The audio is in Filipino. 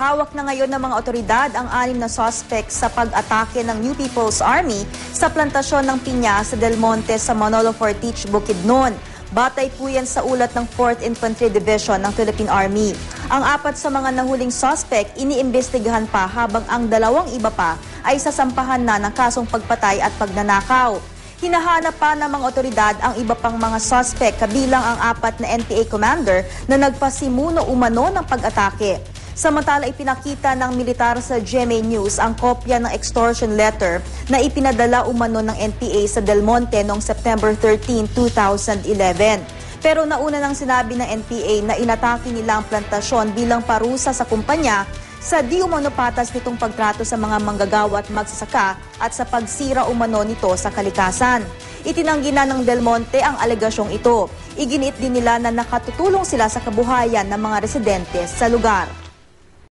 Hawak na ngayon ng mga otoridad ang anim na suspect sa pag-atake ng New People's Army sa plantasyon ng pinya sa Del Monte sa Manolo Fortich, Bukidnon. Batay po yan sa ulat ng 4th Infantry Division ng Philippine Army. Ang apat sa mga nahuling suspect iniimbestigahan pa habang ang dalawang iba pa ay sasampahan na ng kasong pagpatay at pagnanakaw. Hinahanap pa ng mga otoridad ang iba pang mga suspect kabilang ang apat na NPA commander na nagpasimuno umano ng pag-atake. Samantala ipinakita ng militar sa GMA News ang kopya ng extortion letter na ipinadala umano ng NPA sa Del Monte noong September 13, 2011. Pero nauna nang sinabi ng NPA na inatake nila ang plantasyon bilang parusa sa kumpanya sa di umano patas nitong pagtrato sa mga manggagawa at magsasaka at sa pagsira umano nito sa kalikasan. Itinanggi na ng Del Monte ang alegasyong ito. Iginiit din nila na nakatutulong sila sa kabuhayan ng mga residente sa lugar.